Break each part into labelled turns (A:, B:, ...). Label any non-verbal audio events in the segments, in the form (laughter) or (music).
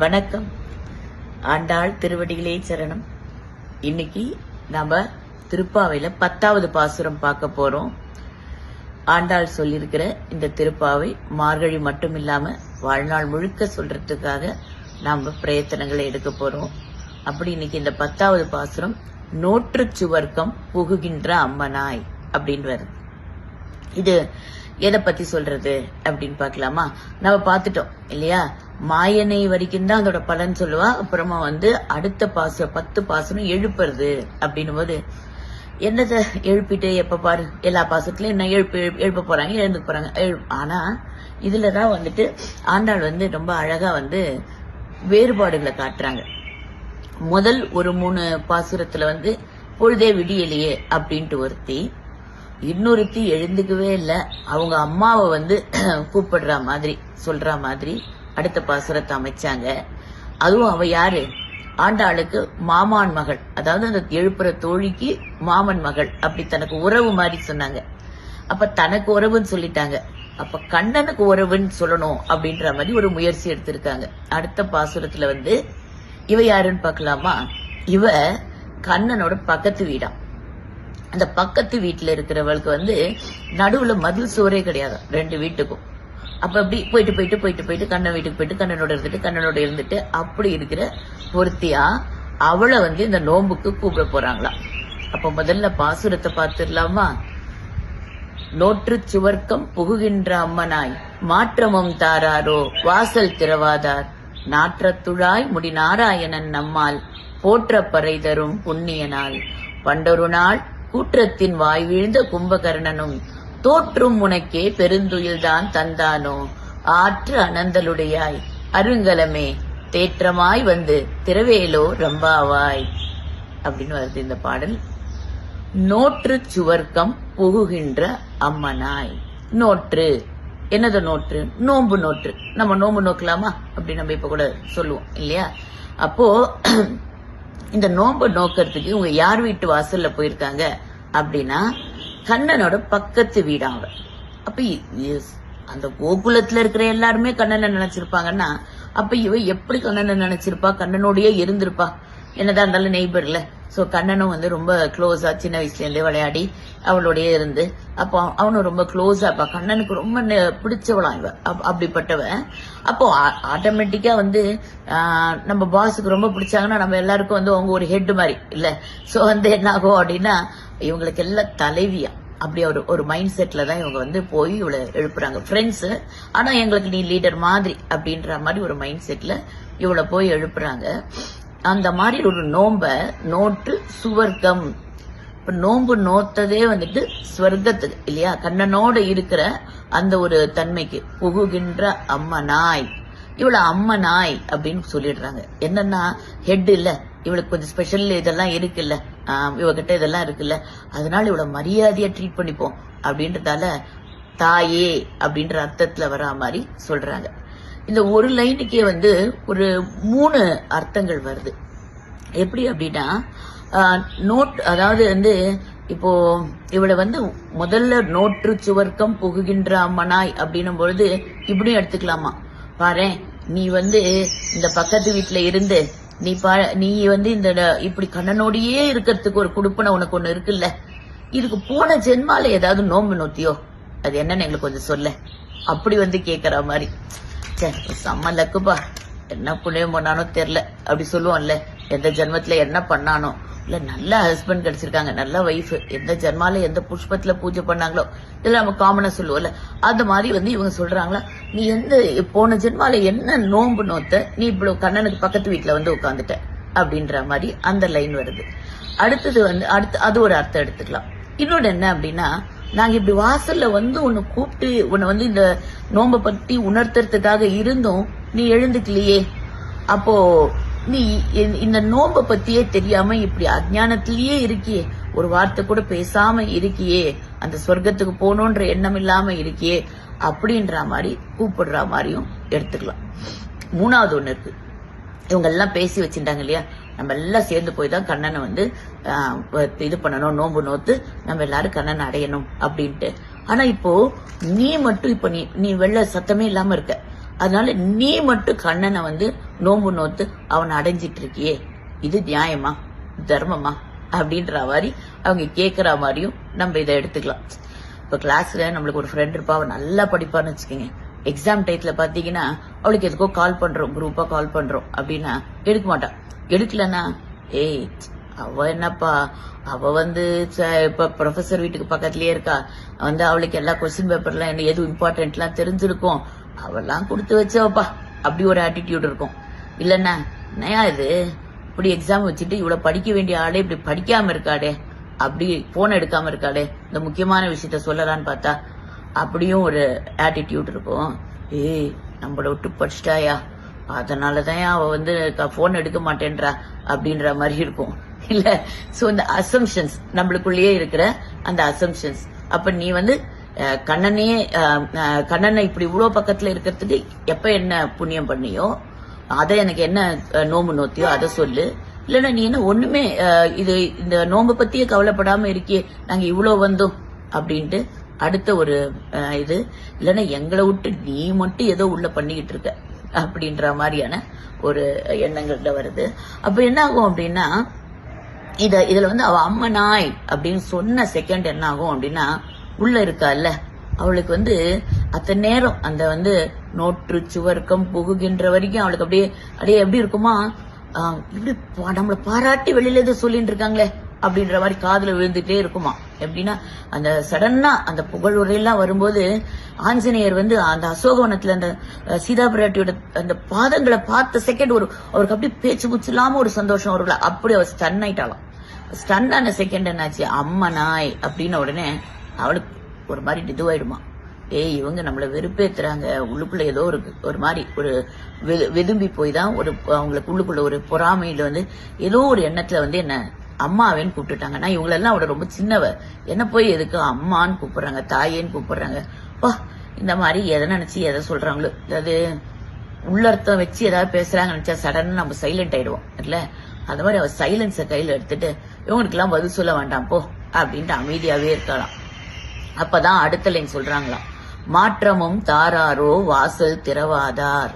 A: வணக்கம். ஆண்டாள் திருவடிகளே சரணம். இன்னைக்கு நம்ம திருப்பாவையில பத்தாவது பாசுரம் பார்க்க போறோம். ஆண்டாள் சொல்லியிருக்கிற இந்த திருப்பாவை மார்கழி மட்டும் இல்லாம வாழ்நாள் முழுக்க சொல்றதுக்காக நாம பிரயத்தனங்களை எடுக்க போறோம். அப்படி இன்னைக்கு இந்த பத்தாவது பாசுரம் நோற்று சுவர்க்கம் புகுகின்ற அம்மனாய் அப்படின்னு வருது இது எதை பத்தி சொல்றது அப்படின்னு பார்க்கலாமா? நம்ம பார்த்துட்டோம் இல்லையா? மாயனை வரைக்கும் தான் அதோட பலன் சொல்லுவா. அப்புறமா வந்து அடுத்த பாசம் பத்து பாசனம் எழுப்புறது அப்படின்னும் போது என்னதை எழுப்பிட்டு எப்ப பாரு எல்லா பாசத்துலயும் என்ன எழுப்பு எழுப்ப போறாங்க எழுந்து போறாங்க. எழு- ஆனா இதுலதான் வந்துட்டு ஆண்டாள் வந்து ரொம்ப அழகா வந்து வேறுபாடுகளை காட்டுறாங்க. முதல் ஒரு மூணு பாசுரத்துல வந்து பொழுதே விடியலையே அப்படின்ட்டு ஒருத்தி இன்னொருத்தி எழுந்துக்கவே இல்லை. அவங்க அம்மாவை வந்து (clears throat) கூப்பிடுற மாதிரி சொல்ற மாதிரி அடுத்த பாசுரத்தை அமைச்சாங்க. அதுவும் அவ யாரு? ஆண்டாளுக்கு மாமான் மகள். அதாவது அந்த எழுப்புற தோழிக்கு மாமன் மகள். அப்படி தனக்கு உறவு மாதிரி சொன்னாங்க. அப்ப தனக்கு உறவுன்னு சொல்லிட்டாங்க. அப்ப கண்ணனுக்கு உறவுன்னு சொல்லணும் அப்படின்ற மாதிரி ஒரு முயற்சி எடுத்திருக்காங்க. அடுத்த பாசுரத்துல வந்து இவ யாருன்னு பார்க்கலாமா? இவ கண்ணனோட பக்கத்து வீடா. அந்த பக்கத்து வீட்டுல இருக்கிறவளுக்கு வந்து நடுவுல மதில் சுவரே கிடையாது. ரெண்டு வீட்டுக்கும். அப்ப அப்படி போயிட்டு போயிட்டு போயிட்டு போயிட்டு கண்ணன் வீட்டுக்கு போயிட்டு கண்ணனோட இருந்துட்டு கண்ணனோட இருந்துட்டு அப்படி இருக்கிற பொருத்தியா அவளை வந்து இந்த நோம்புக்கு கூப்பிட போறாங்களாம் அப்ப முதல்ல பாசுரத்தை பார்த்துடலாமா? நோற்று சுவர்க்கம் புகுகின்ற அம்மனாய் மாற்றமும் தாராரோ வாசல் திறவாதார். நாற்றத்துழாய் முடி நாராயணன் நம்மால் போற்ற பறை தரும் புண்ணியனாள் பண்டொரு நாள் கூற்றத்தின் வாய் வீழ்ந்த கும்பகர்ணனும் தோற்றும் உனக்கே பெருந்துயில்தான் தந்தானோ? ஆற்று அனந்தலுடையாய். அருங்கலமே தேற்றமாய் வந்து திரவேலோ ரம்பாவாய். அப்படின்னு வருது இந்த பாடல். நோற்று சுவர்க்கம் புகுகின்ற அம்மனாய். நோற்று. என்னது நோற்று? நோம்பு நோற்று. நம்ம நோம்பு நோக்கலாமா? அப்படி நம்ம இப்ப கூட சொல்லுவோம் இல்லையா? அப்போ இந்த நோம்பு நோக்கிறதுக்கு இவங்க யார் வீட்டு வாசல்ல போயிருக்காங்க அப்படின்னா கண்ணனோட பக்கத்து வீடாங்க அப்ப அந்த கோகுலத்துல இருக்கிற எல்லாருமே கண்ணனை நினைச்சிருப்பாங்கன்னா அப்ப இவ எப்படி கண்ணனை நினைச்சிருப்பா? கண்ணனோடய இருந்திருப்பா. என்னதான் இருந்தாலும் நெய்பர்ல சோ கண்ணனும் வந்து ரொம்ப க்ளோஸா சின்ன வயசுல இருந்தே விளையாடி அவளோடயே இருந்து அப்போ அவனும் ரொம்ப க்ளோஸா இருப்பா. கண்ணனுக்கு ரொம்ப நெ- இவ. அப்- அப்படிப்பட்டவ. அப்போ ஆட்டோமேட்டிக்கா வந்து நம்ம பாஸுக்கு ரொம்ப பிடிச்சாங்கன்னா நம்ம எல்லாருக்கும் வந்து அவங்க ஒரு ஹெட் மாதிரி இல்ல? சோ வந்து என்ன ஆகும் அப்படின்னா இவங்களுக்கு எல்லாம் தலைவியா. அப்படி ஒரு ஒரு மைண்ட் செட்ல தான் இவங்க வந்து போய் இவளை எழுப்புறாங்க. ஃப்ரெண்ட்ஸ் ஆனா எங்களுக்கு நீ லீடர் மாதிரி அப்படின்ற மாதிரி ஒரு மைண்ட் செட்ல இவளை போய் எழுப்புறாங்க. அந்த மாதிரி ஒரு நோம்ப நோட்டு சுவர்க்கம். இப்போ நோன்பு நோத்ததே வந்துட்டு ஸ்வர்க்கத்துக்கு இல்லையா? கண்ணனோட இருக்கிற அந்த ஒரு தன்மைக்கு புகுகின்ற அம்மனாய். அம்ம அம்மனாய் அப்படின்னு சொல்லிடுறாங்க. என்னன்னா ஹெட் இல்லை. இவளுக்கு கொஞ்சம் ஸ்பெஷல் இதெல்லாம் இருக்குல்ல. இவகிட்ட இதெல்லாம் இருக்குல்ல. அதனால இவளை மரியாதையா ட்ரீட் பண்ணிப்போம். அப்படின்றதால தாயே அப்படின்ற அர்த்தத்துல வரா மாதிரி சொல்றாங்க. இந்த ஒரு லைனுக்கே வந்து ஒரு மூணு அர்த்தங்கள் வருது. எப்படி அப்படின்னா நோட் அதாவது வந்து இப்போ இவளை வந்து முதல்ல நோற்று சுவர்க்கம் புகுகின்ற அம்மனாய் அப்படின்னும் பொழுது இப்படியும் எடுத்துக்கலாமா? பாரு நீ வந்து இந்த பக்கத்து வீட்டுல இருந்து நீ பா நீ வந்து இந்த இப்படி கண்ணனோடையே இருக்கிறதுக்கு ஒரு குடுப்பனை உனக்கு ஒண்ணு இருக்குல்ல? இதுக்கு போன ஜென்மால ஏதாவது நோம்பு நோத்தியோ? அது என்னன்னு எங்களுக்கு கொஞ்சம் சொல்ல. அப்படி வந்து கேக்குற மாதிரி. ச்சே, செம்ம லக்குப்பா. என்ன புண்ணியம் பண்ணானோ தெரியல. அப்படி சொல்லுவோம்ல. எந்த ஜென்மத்துல என்ன பண்ணானோ? இல்ல நல்ல ஹஸ்பண்ட் கிடைச்சிருக்காங்க நல்ல ஒய்ஃப் எந்த ஜென்மால எந்த புஷ்பத்துல பூஜை பண்ணாங்களோ இதெல்லாம் நம்ம காமனா சொல்லுவோம்ல. அந்த மாதிரி வந்து இவங்க சொல்றாங்களா நீ எந்த போன ஜென்மால என்ன நோன்பு நோத்த நீ இவ்வளவு கண்ணனுக்கு பக்கத்து வீட்டுல வந்து உட்காந்துட்ட அப்படின்ற மாதிரி அந்த லைன் வருது. அடுத்தது வந்து அடுத்து அது ஒரு அர்த்தம் எடுத்துக்கலாம். இன்னொன்னு என்ன அப்படின்னா நாங்க இப்படி வாசல்ல வந்து உன்னை கூப்பிட்டு உன்னை வந்து இந்த நோம்பை பத்தி உணர்த்துறதுக்காக இருந்தும் நீ எழுந்துக்கலையே. அப்போ நீ இந்த- இந்த நோன்பை பத்தியே தெரியாம இப்படி அஜானத்திலேயே இருக்கியே. ஒரு வார்த்தை கூட பேசாம இருக்கியே. அந்த சொர்க்கத்துக்கு போகணுன்ற எண்ணம் இல்லாம இருக்கியே. அப்படின்ற மாதிரி கூப்பிடுற மாதிரியும் எடுத்துக்கலாம். மூணாவது ஒண்ணு இருக்கு. இவங்க எல்லாம் பேசி வச்சிருந்தாங்க இல்லையா? நம்ம எல்லாம் சேர்ந்து போய் தான் கண்ணனை வந்து இது பண்ணணும் நோன்பு நோத்து நம்ம எல்லாரும் கண்ணனை அடையணும் அப்படின்ட்டு. ஆனா இப்போ நீ மட்டும் இப்ப நீ நீ வெள்ள சத்தமே இல்லாம இருக்க. அதனால நீ மட்டும் கண்ணனை வந்து நோம்பு நோத்து அவனை அடைஞ்சிட்டு இருக்கியே இது நியாயமா? தர்மமா? அப்படின்ற மாதிரி அவங்க கேக்குற மாதிரியும் நம்ம இதை எடுத்துக்கலாம். இப்ப கிளாஸ்ல நம்மளுக்கு ஒரு ஃப்ரெண்ட் இருப்பா அவள் நல்லா படிப்பான்னு வச்சுக்கோங்க. எக்ஸாம் டயத்துல பாத்தீங்கன்னா அவளுக்கு எதுக்கோ கால் பண்றோம் குரூப்பா கால் பண்றோம் அப்படின்னா எடுக்க மாட்டான். எடுக்கலன்னா ஏய் அவ என்னப்பா? அவ வந்து ச- இப்ப ப்ரொஃபசர் வீட்டுக்கு பக்கத்துலயே இருக்கா. வந்து அவளுக்கு எல்லா கொஸ்டின் பேப்பர்லாம் என்ன எதுவும் இம்பார்ட்டன்ட்லாம் தெரிஞ்சிருக்கும். அவெல்லாம் கொடுத்து வச்சவப்பா அப்படி ஒரு ஆட்டிடியூட் இருக்கும். இல்லைன்னா என்னையா இது? இப்படி எக்ஸாம் வச்சுட்டு இவ்வளவு படிக்க வேண்டிய ஆளே இப்படி படிக்காம இருக்காடே அப்படி போன் எடுக்காம இருக்காளே. இந்த முக்கியமான விஷயத்த சொல்லலான்னு பார்த்தா அப்படியும் ஒரு ஆட்டிடியூட் இருக்கும். ஏய் நம்மள விட்டு படிச்சிட்டாயா? அதனாலதான் அவ வந்து போன் எடுக்க மாட்டேன்றா அப்படின்ற மாதிரி இருக்கும். இல்ல சோ இந்த அசம்ஷன்ஸ் நம்மளுக்குள்ளேயே இருக்கிற அந்த அசம்ஷன்ஸ் அப்ப நீ வந்து கண்ணனே கண்ணனை இப்படி இவ்வளவு பக்கத்துல இருக்கிறதுக்கு எப்ப என்ன புண்ணியம் பண்ணியோ அதை எனக்கு என்ன நோம்பு நோத்தியோ அதை சொல்லு. இல்லைன்னா நீ என்ன ஒண்ணுமே இது இந்த நோம்பு பத்தியே கவலைப்படாம இருக்கியே நாங்க இவ்வளவு வந்தோம் அப்படின்ட்டு அடுத்த ஒரு இது இல்லைன்னா எங்களை விட்டு நீ மட்டும் ஏதோ உள்ள பண்ணிக்கிட்டு இருக்க அப்படின்ற மாதிரியான ஒரு எண்ணங்கள்ல வருது. அப்ப என்ன ஆகும் அப்படின்னா இத இதுல வந்து அவ அம்மனாய் அப்படின்னு சொன்ன செகண்ட் என்ன ஆகும் அப்படின்னா உள்ள இருக்கால அவளுக்கு வந்து அத்தனை நேரம் அந்த வந்து நோற்று சுவர்க்கம் புகுகின்ற வரைக்கும் அவளுக்கு அப்படியே அப்படியே எப்படி இருக்குமா? இப்படி நம்மளை பாராட்டி வெளியில எதுவும் சொல்லிட்டு இருக்காங்களே அப்படின்ற மாதிரி காதுல விழுந்துட்டே இருக்குமா? எப்படின்னா அந்த சடன்னா அந்த புகழ் உரையெல்லாம் வரும்போது ஆஞ்சநேயர் வந்து அந்த அசோகவனத்துல அந்த சீதா பிராட்டியோட அந்த பாதங்களை பார்த்த செகண்ட் ஒரு அவருக்கு அப்படியே பேச்சு பூச்சு இல்லாம ஒரு சந்தோஷம் வரும்ல அப்படி அவர் ஸ்டன் ஆயிட்டாலாம் ஸ்டன் ஆன செகண்ட் என்னாச்சு? அம்மனாய் அப்படின்ன உடனே அவளுக்கு ஒரு மாதிரி இதுவாயிடுமா ஏய் இவங்க நம்மளை வெறுப்பேத்துறாங்க. உள்ளுக்குள்ள ஏதோ ஒரு ஒரு மாதிரி ஒரு வெ- போய் தான் ஒரு அவங்களுக்கு உள்ளுக்குள்ள ஒரு பொறாமையில வந்து ஏதோ ஒரு எண்ணத்துல வந்து என்ன அம்மாவேன்னு கூப்பிட்டுட்டாங்க. நான் இவங்களெல்லாம் அவட ரொம்ப சின்னவ. என்ன போய் எதுக்கு அம்மான்னு கூப்பிடுறாங்க தாயேன்னு கூப்பிடுறாங்க. வா இந்த மாதிரி எதை நினைச்சு எதை சொல்றாங்களோ. அதாவது உள்ளர்த்தம் வச்சு ஏதாவது பேசுறாங்க நினைச்சா சடனா நம்ம சைலண்ட் ஆயிடுவோம். இல்ல? அது மாதிரி அவ சைலன்ஸை கையில எடுத்துட்டு இவங்களுக்கெல்லாம் பதில் சொல்ல வேண்டாம் போ அப்படின்ட்டு அமைதியாவே இருக்கலாம். அப்பதான் அடுத்த லைன் சொல்றாங்களாம். மாற்றமும் தாராரோ வாசல் திறவாதார்.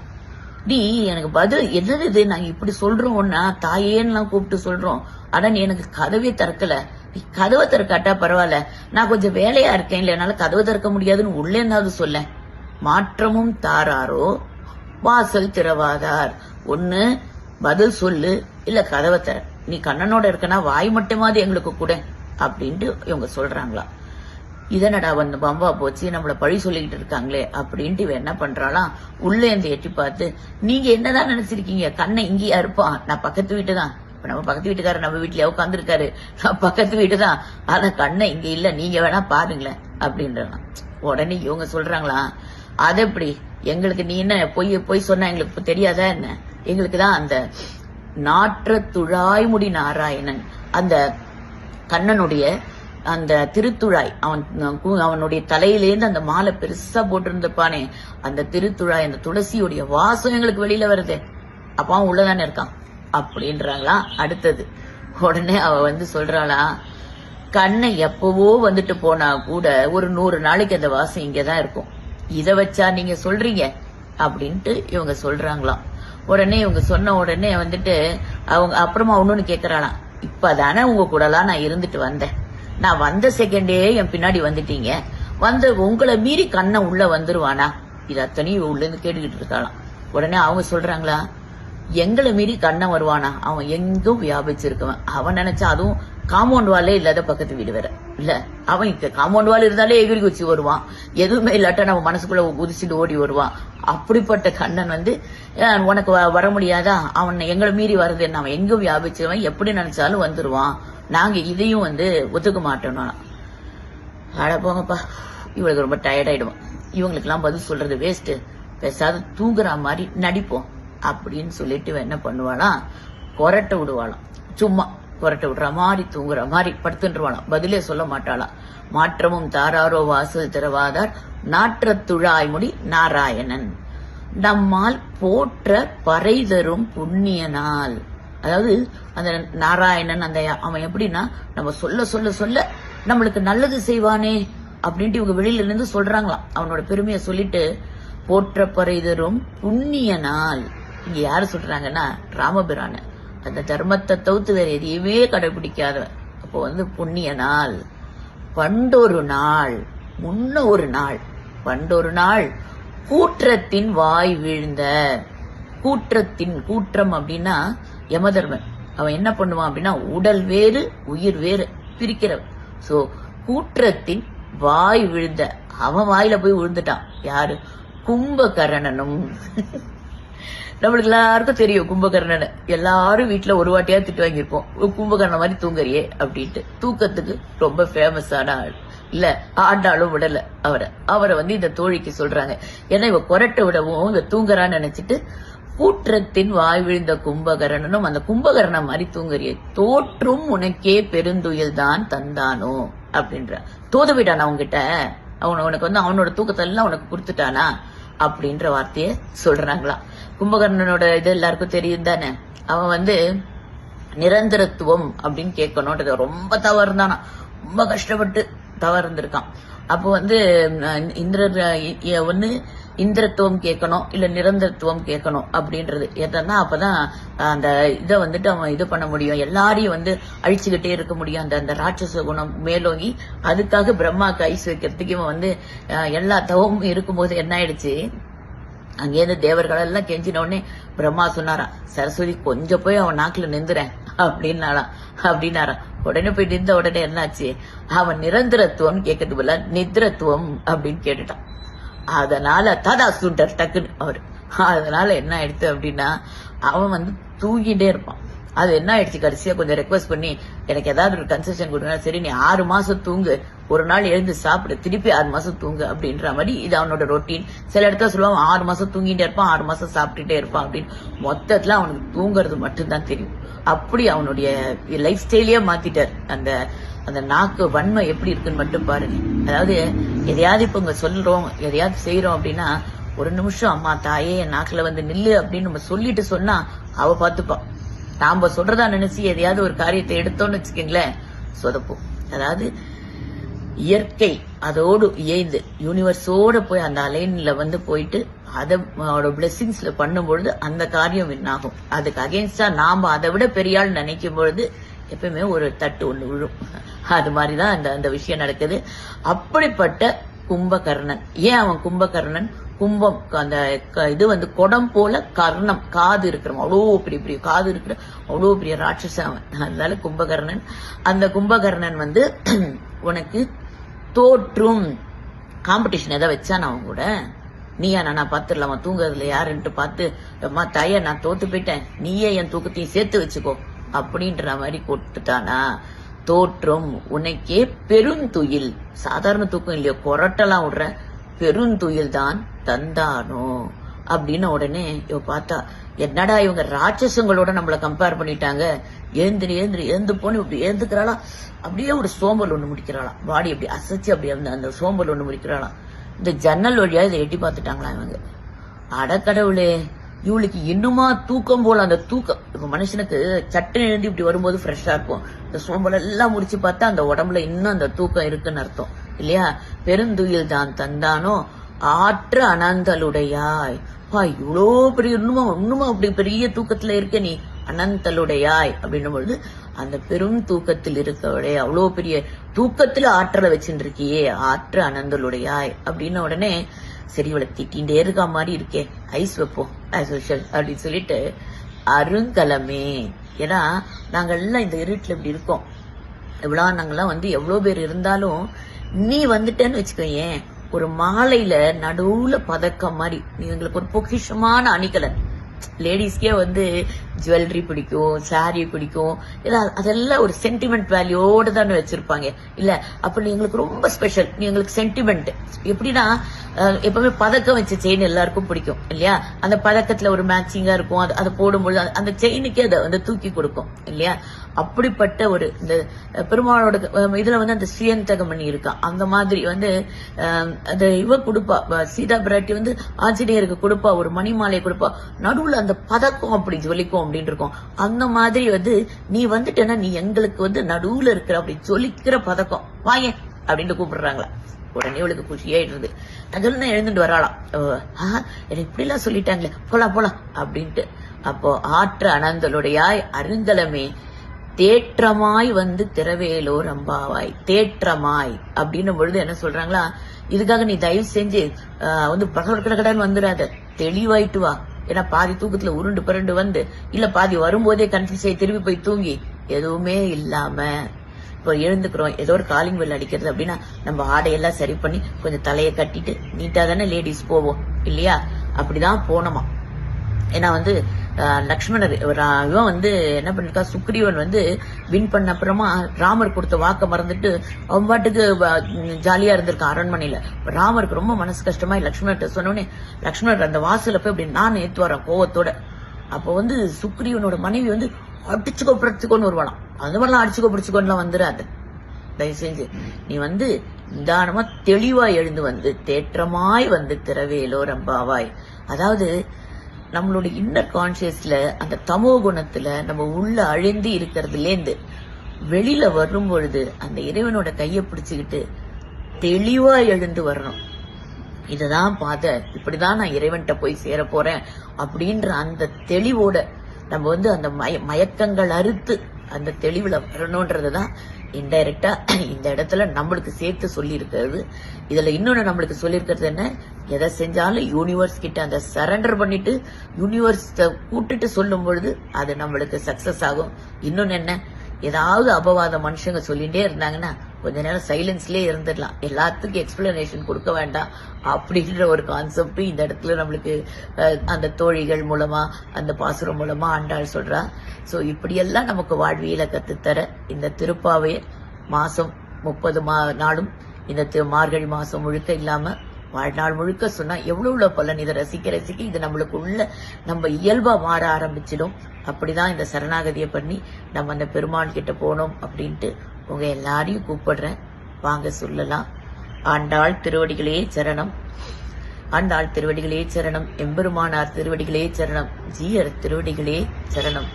A: நீ எனக்கு பதில் என்னது இது? நாங்க இப்படி சொல்றோம்னா தாயேன்னுலாம் தாயேன்னு கூப்பிட்டு சொல்றோம். ஆனா நீ எனக்கு கதவே திறக்கல. நீ கதவை திறக்காட்டா பரவாயில்ல. நான் கொஞ்சம் வேலையா இருக்கேன் இல்ல என்னால கதவை திறக்க முடியாதுன்னு உள்ளே இருந்தாவது சொல்ல. மாற்றமும் தாராரோ வாசல் திறவாதார். ஒன்னு பதில் சொல்லு இல்ல கதவை தர நீ கண்ணனோட இருக்கனா வாய் மட்டுமாவது எங்களுக்கு கூட அப்படின்ட்டு இவங்க சொல்றாங்களா இதனடா வந்து பம்பா போச்சு நம்மள பழி சொல்லிக்கிட்டு இருக்காங்களே அப்படின்ட்டு இவன் என்ன பண்றாளாம் உள்ளே இருந்து எட்டி பார்த்து நீங்க என்னதான் நினைச்சிருக்கீங்க? கண்ணை இங்கேயா இருப்பான் நான் பக்கத்து வீட்டு தான் இப்ப நம்ம பக்கத்து வீட்டுக்காரர் நம்ம வீட்லயே உட்காந்துருக்காரு நான் பக்கத்து வீட்டு தான் ஆனா கண்ணை இங்க இல்ல. நீங்க வேணா பாருங்களேன் அப்படின்றான். உடனே இவங்க சொல்றாங்களா அது எப்படி? எங்களுக்கு நீ என்ன பொய் பொய் சொன்னா எங்களுக்கு தெரியாதா என்ன? எங்களுக்கு தான் அந்த நாற்ற துழாய்முடி நாராயணன் அந்த கண்ணனுடைய அந்த திருத்துழாய் அவன் அவனுடைய தலையிலேருந்து அந்த மாலை பெருசா போட்டிருந்தப்பானே அந்த திருத்துழாய் அந்த துளசியுடைய வாசம் எங்களுக்கு வெளியில வருது. அப்ப அவன் உள்ளதானே இருக்கான். அப்படின்றாங்களா? அடுத்தது. உடனே அவ வந்து சொல்றாளா கண்ணை எப்பவோ வந்துட்டு போனா கூட ஒரு நூறு நாளைக்கு அந்த வாசம் இங்கதான் இருக்கும். இத வச்சா நீங்க சொல்றீங்க? அப்படின்ட்டு இவங்க சொல்றாங்களாம். உடனே இவங்க சொன்ன உடனே வந்துட்டு அவங்க அப்புறமா ஒன்னொன்னு கேக்குறாளாம் இப்பதானே உங்க கூடலாம் நான் இருந்துட்டு வந்தேன். நான் வந்த செகண்டே என் பின்னாடி வந்துட்டீங்க. வந்து உங்களை மீறி கண்ணை உள்ள வந்துருவானா? இது அத்தனையும் உள்ள இருந்து கேட்டுக்கிட்டு இருக்காளாம். உடனே அவங்க சொல்றாங்களா எங்களை மீறி கண்ணன் வருவானா? அவன் எங்கும் வியாபிச்சிருக்கவன். அவன் நினைச்சா அதுவும் காம்பவுண்ட் வாலே இல்லாத பக்கத்து வீடு வேற. இல்ல அவன் இங்க காம்பவுண்ட் வால் இருந்தாலே எகிரி குச்சி வருவான். எதுவுமே இல்லாட்டா நம்ம மனசுக்குள்ள குதிச்சுட்டு ஓடி வருவான். அப்படிப்பட்ட கண்ணன் வந்து உனக்கு வ- வர முடியாதா? அவன் எங்களை மீறி வர்றது என்ன? அவன் எங்கும் வியாபிச்சவன். எப்படி நினைச்சாலும் வந்துருவான். நாங்க இதையும் வந்து ஒத்துக்க மாட்டோம்னா ஆட போங்கப்பா. இவளுக்கு ரொம்ப டயர்டாயிடுவோம் இவங்களுக்கெல்லாம் பதில் சொல்றது வேஸ்ட் பேசாத தூங்குற மாதிரி நடிப்போம். அப்படின்னு சொல்லிட்டு என்ன பண்ணுவாளாம் கொரட்டை விடுவாளாம். சும்மா கொரட்டை விடுற மாதிரி தூங்குற மாதிரி படுத்துட்டுருவாளாம் பதிலே சொல்ல மாட்டாளாம் மாற்றமும் தாராரோ வாசல் திறவாதார். நாற்றத்துழாய்முடி நாராயணன். நம்மால் போற்ற பறை தரும் புண்ணிய நாள் அதாவது அந்த நாராயணன் அந்த அவன் எப்படின்னா நம்ம சொல்ல சொல்ல சொல்ல நம்மளுக்கு நல்லது செய்வானே அப்படின்ட்டு இவங்க வெளியில இருந்து சொல்றாங்களாம். அவனோட பெருமையை சொல்லிட்டு போற்ற பறைதரும் புண்ணிய நாள் இங்க யாரு சொல்றாங்கன்னா ராமபிரான. அந்த தர்மத்தை தவிர்த்து வேற எதையுமே கடைபிடிக்காதவன். அப்போ வந்து புண்ணிய நாள் பண்டொரு நாள் முன்ன ஒரு நாள் பண்டொரு நாள் கூற்றத்தின் வாய் வீழ்ந்த கூற்றத்தின் கூற்றம் அப்படின்னா யமதர்மன். அவன் என்ன பண்ணுவான் அப்படின்னா உடல் வேறு உயிர் வேறு பிரிக்கிறவன். சோ கூற்றத்தின் வாய் விழுந்த அவன் வாயில போய் விழுந்துட்டான். யாரு? கும்பகரணனும். நம்மளுக்கு எல்லாருக்கும் தெரியும் கும்பகர்ணனை. எல்லாரும் வீட்ல ஒரு வாட்டியா திட்டு வாங்கியிருப்போம். கும்பகர்ணன் மாதிரி தூங்குறியே அப்படின்ட்டு. தூக்கத்துக்கு ரொம்ப ஃபேமஸான ஆள். இல்ல ஆண்டாலும் விடல அவரை. அவரை வந்து இந்த தோழிக்கு சொல்றாங்க. ஏன்னா இவ கொரட்டை விடவும் இவ தூங்குறான்னு நினைச்சிட்டு கூற்றத்தின் வாய் விழுந்த கும்பகரணனும் அந்த கும்பகரணம் மாதிரி தூங்குறிய. தோற்றும் உனக்கே பெருந்துயில் தான் தந்தானோ? அப்படின்ற. தோது விடானா அவன்கிட்ட அவன் உனக்கு வந்து அவனோட தூக்கத்தை எல்லாம் உனக்கு கொடுத்துட்டானா? அப்படின்ற வார்த்தைய சொல்றாங்களாம் கும்பகர்ணனோட இது எல்லாருக்கும் தெரியும் தானே. அவன் வந்து நிரந்தரத்துவம் அப்படின்னு கேட்கணும்ன்றது ரொம்ப தவறு ரொம்ப கஷ்டப்பட்டு தவறு இருந்திருக்கான் அப்போ வந்து இந்திரர் அஹ், ஒண்ணு இந்திரத்துவம் கேட்கணும் இல்ல நிரந்தரத்துவம் கேட்கணும் அப்படின்றது. எதனா அப்பதான் அந்த இதை வந்துட்டு அவன் இது பண்ண முடியும். எல்லாரையும் வந்து அழிச்சுக்கிட்டே இருக்க முடியும். அந்த அந்த ராட்சச குணம் மேலோங்கி அதுக்காக பிரம்மாக்கு ஐஸ் வைக்கிறதுக்கு இவன் வந்து எல்லா தவமும் இருக்கும்போது என்ன ஆயிடுச்சு? அங்கேருந்து தேவர்களெல்லாம் கெஞ்சின உடனே பிரம்மா சொன்னாராம் சரஸ்வதி கொஞ்சம் போய் அவன் நாக்குல நிந்துறேன் அப்படின்னாலாம் அப்படின்னாராம். உடனே போய் நின்ற உடனே என்னாச்சு? அவன் நிரந்தரத்துவம் கேட்கறது போல நித்ரத்துவம் அப்படின்னு கேட்டுட்டான். அதனால ததா சுண்டர் டக்குன்னு அவரு. அதனால என்ன ஆயிடுச்சு அப்படின்னா அவன் வந்து தூங்கிட்டே இருப்பான். அது என்ன ஆயிடுச்சு கடைசியா? கொஞ்சம் ரெக்வஸ்ட் பண்ணி எனக்கு ஏதாவது ஒரு கன்செஷன் கொடுங்க. சரி நீ ஆறு மாசம் தூங்கு. ஒரு நாள் எழுந்து சாப்பிடு. திருப்பி ஆறு மாசம் தூங்கு. அப்படின்ற மாதிரி இது அவனோட ரொட்டீன் சில இடத்துல சொல்லுவான் ஆறு மாசம் தூங்கிட்டே இருப்பான். ஆறு மாசம் சாப்பிட்டுட்டே இருப்பான். அப்படின்னு. மொத்தத்துல அவனுக்கு தூங்குறது மட்டும்தான் தெரியும். அப்படி அவனுடைய லைஃப் ஸ்டைலே மாத்திட்டார். அந்த அந்த நாக்கு வன்மை எப்படி இருக்குன்னு மட்டும் பாருங்க. அதாவது எதையாவது இப்ப இங்க சொல்றோம் எதையாவது செய்யறோம் அப்படின்னா ஒரு நிமிஷம் அம்மா தாயே என் நாக்குல வந்து நில்லு அப்படின்னு நம்ம சொல்லிட்டு சொன்னா அவ பாத்துப்பா. நாம சொல்றதா நினைச்சு எதையாவது ஒரு காரியத்தை எடுத்தோம்னு வச்சுக்கோங்களேன் சொதப்போம் அதாவது இயற்கை அதோடு இயைந்து யூனிவர்ஸோட போய் அந்த அலைன்ல வந்து போயிட்டு அதோட பிளெஸிங்ஸ்ல பண்ணும்பொழுது அந்த காரியம் வின்னாகும் ஆகும். அதுக்கு அகேன்ஸ்டா நாம அதை விட பெரிய நினைக்கும் பொழுது எப்பயுமே ஒரு தட்டு ஒன்று விழும். அது மாதிரி தான் அந்த அந்த விஷயம் நடக்குது. அப்படிப்பட்ட கும்பகர்ணன். ஏன் அவன் கும்பகர்ணன்? கும்பம் அந்த க- இது வந்து குடம் போல கர்ணம். காது இருக்கிறவன் அவ்வளோ பெரிய பெரிய காது இருக்கிற அவ்வளோ பெரிய ராட்சசன் அவன். அதனால கும்பகர்ணன். அந்த கும்பகர்ணன் வந்து (clears throat) உனக்கு தோற்றும் காம்படிஷன் எதை வச்சான் அவன் கூட. நீயா நான் பாத்துடலாமா தூங்குறதுல யாருன்ட்டு பார்த்து அம்மா தாய நான் தோத்து போயிட்டேன். நீயே என் தூக்கத்தையும் சேர்த்து வச்சுக்கோ. அப்படின்ற மாதிரி கொடுத்துட்டானா தோற்றும். உனக்கே பெருந்துயில். சாதாரண தூக்கம் இல்லையோ கொரட்டெல்லாம் விடுற பெருந்துயில் தான் தந்தானோ? அப்படின்னு உடனே இவ பார்த்தா என்னடா இவங்க ராட்சசங்களோட நம்மள கம்பேர் பண்ணிட்டாங்க? ஏந்திரி ஏந்திரி ஏந்து போன்னு இப்படி ஏந்துக்கிறாளா? அப்படியே ஒரு சோம்பல் ஒண்ணு முடிக்கிறாளாம் பாடி அப்படி அசைச்சு அப்படி அந்த அந்த சோம்பல் ஒண்ணு முடிக்கிறாளாம் இந்த ஜன்னல் வழியா இதை எட்டி பார்த்துட்டாங்களா இவங்க. அடக்கடவுளே இவளுக்கு இன்னுமா தூக்கம் போல அந்த தூக்கம். இப்ப மனுஷனுக்கு சட்டை எழுந்து இப்படி வரும்போது ஃப்ரெஷ்ஷா இருக்கும். இந்த சோம்பல் எல்லாம் முடிச்சு பார்த்தா அந்த உடம்புல இன்னும் அந்த தூக்கம் இருக்குன்னு அர்த்தம். இல்லையா? பெருந்துயில் தான் தந்தானோ? ஆற்று அனந்தலுடையாய். பா இவ்வளோ பெரிய இன்னுமா இன்னுமா அப்படி பெரிய தூக்கத்துல இருக்க நீ? அனந்தலுடையாய் அப்படின்னும் பொழுது அந்த பெரும் தூக்கத்தில் இருக்கவளே அவ்வளோ பெரிய தூக்கத்துல ஆற்றலை வச்சுருக்கியே ஆற்று அனந்தலுடையாய். அப்படின்ன உடனே சரி இவளை திட்டிகிட்டே இருக்கா மாதிரி இருக்கே. ஐஸ் வைப்போம் as அப்படின்னு சொல்லிட்டு அருங்கலமே. ஏன்னா நாங்க எல்லாம் இந்த இருட்டுல இப்படி இருக்கோம். இவ்வளோ நாங்கள்லாம் வந்து எவ்வளோ பேர் இருந்தாலும் நீ வந்துட்டேன்னு வச்சுக்கோயேன் ஒரு மாலையில நடுவுல பதக்கம் மாதிரி நீ எங்களுக்கு ஒரு பொக்கிஷமான அணிகலன். லேடிஸ்க்கே வந்து ஜுவல்லரி பிடிக்கும் சாரீ பிடிக்கும் இல்ல அதெல்லாம் ஒரு சென்டிமெண்ட் வேல்யூவோடு தானே வச்சிருப்பாங்க. இல்ல அப்ப எங்களுக்கு ரொம்ப ஸ்பெஷல் எங்களுக்கு சென்டிமெண்ட் எப்படின்னா அஹ், எப்பவுமே பதக்கம் வச்ச செயின் எல்லாருக்கும் பிடிக்கும் இல்லையா? அந்த பதக்கத்துல ஒரு மேட்சிங்கா இருக்கும் அது அதை போடும்பொழுது அந்த- செயினுக்கே அதை வந்து தூக்கி கொடுக்கும் இல்லையா? அப்படிப்பட்ட ஒரு இந்த பெருமாளோட இதுல வந்து அந்த ஸ்ரீயந்தகமணி இருக்கான் அந்த மாதிரி வந்து அந்த இவ கொடுப்பா சீதா பிராட்டி வந்து ஆஞ்சநேயருக்கு கொடுப்பா ஒரு மணிமாலையை கொடுப்பா நடுவுல அந்த பதக்கம் அப்படி ஜொலிக்கும். அப்படின்னு இருக்கோம் அந்த மாதிரி வந்து நீ வந்துட்டேன்னா நீ எங்களுக்கு வந்து நடுவுல இருக்கிற அப்படி சொல்லிக்கிற பதக்கம். வாங்க அப்படின்னு கூப்பிடுறாங்களா. உடனே இவளுக்கு குஷியாயிடுறது. தகவல்னு எழுந்துட்டு வராளாம் ஆஹா எனக்கு இப்படி எல்லாம் சொல்லிட்டாங்களே. போலாம் போலாம் அப்படின்ட்டு. அப்போ ஆற்று அனந்தலுடையாய் அருந்தலமே தேற்றமாய் வந்து திரவேலோ ரம்பாவாய் தேற்றமாய் அப்படின்னும் பொழுது என்ன சொல்றாங்களா? இதுக்காக நீ தயவு செஞ்சு வந்து பகல் கடன் வந்துடாத தெளிவாயிட்டு வா. ஏன்னா பாதி தூக்கத்துல உருண்டு புரண்டு வந்து இல்ல பாதி வரும்போதே கன்ஃபியூஸ் ஆகி திரும்பி போய் தூங்கி எதுவுமே இல்லாம இப்போ எழுந்துக்கிறோம் ஏதோ ஒரு காலிங் பெல் அடிக்கிறது அப்படின்னா நம்ம ஆடையெல்லாம் சரி பண்ணி கொஞ்சம் தலையை கட்டிட்டு நீட்டா தானே லேடிஸ் போவோம் இல்லையா? அப்படிதான் போனோமா. ஏன்னா வந்து லக்ஷ்மணர் இவன் வந்து என்ன பண்ணிருக்கா சுக்ரீவன் வந்து வின் பண்ண அப்புறமா ராமர் கொடுத்த வாக்க மறந்துட்டு அவன் பாட்டுக்கு ஜாலியா இருந்திருக்கான் அரண்மனையில. ராமருக்கு ரொம்ப மனசு கஷ்டமா லக்ஷ்மணர்கிட்ட சொன்னோடனே லக்ஷ்மணர் அந்த வாசல போய் அப்படி நான் ஏத்து வரேன் கோவத்தோட. அப்போ வந்து சுக்ரீவனோட மனைவி வந்து அடிச்சுக்கோ பிடிச்சுக்கோன்னு வருவாளாம். அந்த மாதிரிலாம் அடிச்சுக்கோ பிடிச்சுக்கோன்னுலாம் வந்துடாது தயவு செஞ்சு நீ வந்து நிதானமா தெளிவா எழுந்து வந்து தேற்றமாய் வந்து திறவேலோ ரம்பாவாய். அதாவது நம்மளுடைய இன்னர் கான்சியஸ்ல அந்த தமோ குணத்துல நம்ம உள்ள அழிந்து இருக்கிறதுலேருந்து வெளியில வரும் பொழுது அந்த இறைவனோட கையை பிடிச்சுக்கிட்டு தெளிவா எழுந்து வரணும். இதுதான் பாதை. இப்படிதான் நான் இறைவன்கிட்ட போய் சேர போறேன் அப்படின்ற அந்த தெளிவோட நம்ம வந்து அந்த மய மயக்கங்கள் அறுத்து அந்த தெளிவுல வரணும்ன்றதுதான் இன்டைரக்டா இந்த இடத்துல நம்மளுக்கு சேர்த்து சொல்லி இருக்கிறது இதுல இன்னொன்னு நம்மளுக்கு சொல்லியிருக்கிறது என்ன? எதை செஞ்சாலும் யூனிவர்ஸ் கிட்ட அந்த சரண்டர் பண்ணிட்டு யூனிவர்ஸ் கூட்டுட்டு சொல்லும் பொழுது அது நம்மளுக்கு சக்சஸ் ஆகும். இன்னொன்னு என்ன? ஏதாவது அபவாத மனுஷங்க சொல்லிட்டே இருந்தாங்கன்னா கொஞ்ச நேரம் சைலன்ஸ்லயே இருந்துடலாம். எல்லாத்துக்கும் எக்ஸ்பிளனேஷன் கொடுக்க வேண்டாம். அப்படின்ற ஒரு கான்செப்ட் இந்த இடத்துல நம்மளுக்கு அந்த தோழிகள் மூலமா அந்த பாசுரம் மூலமா ஆண்டாள் சொல்றா. சோ இப்படியெல்லாம் நமக்கு வாழ்வியல கத்துத்தர இந்த திருப்பாவைய மாசம் முப்பது மா நாளும் இந்த திரு மார்கழி மாசம் முழுக்க இல்லாம வாழ்நாள் முழுக்க சொன்னா எவ்வளவு பலன்? இதை ரசிக்க ரசிக்க இது நம்மளுக்கு உள்ள நம்ம இயல்பா மாற ஆரம்பிச்சிடும். அப்படிதான் இந்த சரணாகதியை பண்ணி நம்ம அந்த பெருமாள் கிட்ட போனோம் அப்படின்ட்டு உங்க எல்லாரையும் கூப்பிடுறேன். வாங்க சொல்லலாம். ஆண்டாள் திருவடிகளே சரணம். ஆண்டாள் திருவடிகளே சரணம். எம்பெருமானார் திருவடிகளே சரணம். ஜீயர் திருவடிகளே சரணம்.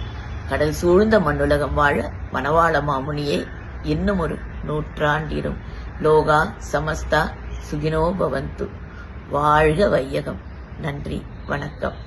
A: கடல் சூழ்ந்த மண்ணுலகம் வாழ மணவாள மாமுனியே இன்னும் ஒரு நூற்றாண்டிரும் லோகா சமஸ்தா சுகினோ பவந்து. வாழ்க வையகம். நன்றி வணக்கம்.